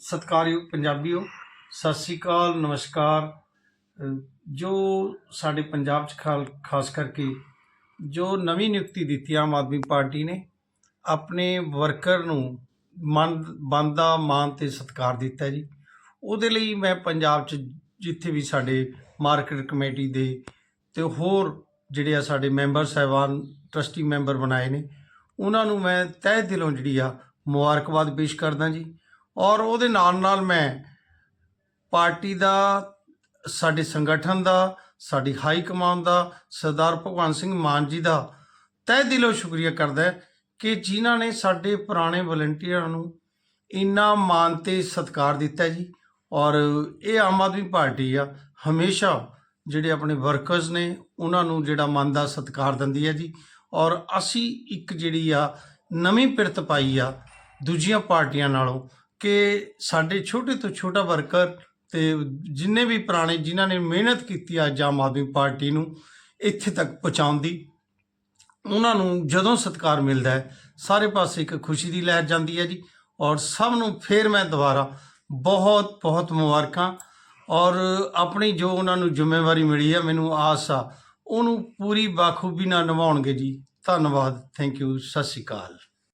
ਸਤਿਕਾਰਯੋਗ ਪੰਜਾਬੀਓ, ਸਤਿ ਸ੍ਰੀ ਅਕਾਲ, ਨਮਸਕਾਰ। ਜੋ ਸਾਡੇ ਪੰਜਾਬ 'ਚ ਖਾਲ- ਖਾਸ ਕਰਕੇ ਜੋ ਨਵੀਂ ਨਿਯੁਕਤੀ ਦਿੱਤੀ ਆਮ ਆਦਮੀ ਪਾਰਟੀ ਨੇ, ਆਪਣੇ ਵਰਕਰ ਨੂੰ ਮਨ ਬੰਦਾ ਮਾਨ ਤੇ ਸਤਿਕਾਰ ਦਿੱਤਾ ਜੀ। ਉਹਦੇ ਲਈ ਮੈਂ ਪੰਜਾਬ 'ਚ ਜਿੱਥੇ ਵੀ ਸਾਡੇ ਮਾਰਕੀਟ ਕਮੇਟੀ ਦੇ ਤੇ ਹੋਰ ਜਿਹੜੇ ਆ ਸਾਡੇ ਮੈਂਬਰ ਸਾਹਿਬਾਨ, ਟਰਸਟੀ ਮੈਂਬਰ ਬਣਾਏ ਨੇ, ਉਹਨਾਂ ਨੂੰ ਮੈਂ ਤਹਿ ਦਿਲੋਂ ਜਿਹੜੀ ਆ ਮੁਬਾਰਕਬਾਦ ਪੇਸ਼ ਕਰਦਾ ਜੀ। ਔਰ ਉਹਦੇ ਨਾਲ ਨਾਲ ਮੈਂ ਪਾਰਟੀ ਦਾ, ਸਾਡੇ ਸੰਗਠਨ ਦਾ, ਸਾਡੀ ਹਾਈ ਕਮਾਂਡ ਦਾ, ਸਰਦਾਰ ਭਗਵੰਤ ਸਿੰਘ ਮਾਨ ਜੀ ਦਾ ਤਹਿ ਦਿਲੋਂ ਸ਼ੁਕਰੀਆ ਕਰਦਾ ਕਿ ਜਿਨ੍ਹਾਂ ਨੇ ਸਾਡੇ ਪੁਰਾਣੇ ਵਲੰਟੀਅਰਾਂ ਨੂੰ ਇੰਨਾ ਮਾਨ ਤੇ ਸਤਿਕਾਰ ਦਿੱਤਾ ਜੀ। ਔਰ ਇਹ ਆਮ ਆਦਮੀ ਪਾਰਟੀ ਆ, ਹਮੇਸ਼ਾ ਜਿਹੜੇ ਆਪਣੇ ਵਰਕਰਸ ਨੇ, ਉਹਨਾਂ ਨੂੰ ਜਿਹੜਾ ਮਨ ਦਾ ਸਤਿਕਾਰ ਦਿੰਦੀ ਹੈ ਜੀ। ਔਰ ਅਸੀਂ ਇੱਕ ਜਿਹੜੀ ਆ, ਨਵੀਂ ਪਿਰਤ ਪਾਈ ਆ, ਦੂਜੀਆਂ ਪਾਰਟੀਆਂ ਨਾਲੋਂ ਕਿ ਸਾਡੇ ਛੋਟੇ ਤੋਂ ਛੋਟਾ ਵਰਕਰ ਤੇ ਜਿੰਨੇ ਵੀ ਪੁਰਾਣੇ ਜਿਨ੍ਹਾਂ ਨੇ ਮਿਹਨਤ ਕੀਤੀ ਆ ਅੱਜ ਆਮ ਆਦਮੀ ਪਾਰਟੀ ਨੂੰ ਇੱਥੇ ਤੱਕ ਪਹੁੰਚਾਉਣ ਦੀ, ਉਹਨਾਂ ਨੂੰ ਜਦੋਂ ਸਤਿਕਾਰ ਮਿਲਦਾ ਹੈ, ਸਾਰੇ ਪਾਸੇ ਇੱਕ ਖੁਸ਼ੀ ਦੀ ਲਹਿਰ ਜਾਂਦੀ ਹੈ ਜੀ। ਔਰ ਸਭ ਨੂੰ ਫੇਰ ਮੈਂ ਦੁਬਾਰਾ ਬਹੁਤ ਬਹੁਤ ਮੁਬਾਰਕਾਂ। ਔਰ ਆਪਣੀ ਜੋ ਉਹਨਾਂ ਨੂੰ ਜ਼ਿੰਮੇਵਾਰੀ ਮਿਲੀ ਹੈ, ਮੈਨੂੰ ਆਸ ਆ, ਉਹਨੂੰ ਪੂਰੀ ਬਾਖੂਬੀ ਨਾਲ ਨਿਭਾਉਣਗੇ ਜੀ। ਧੰਨਵਾਦ। ਥੈਂਕ ਯੂ ਸਤਿ ਸ਼੍ਰੀ ਅਕਾਲ।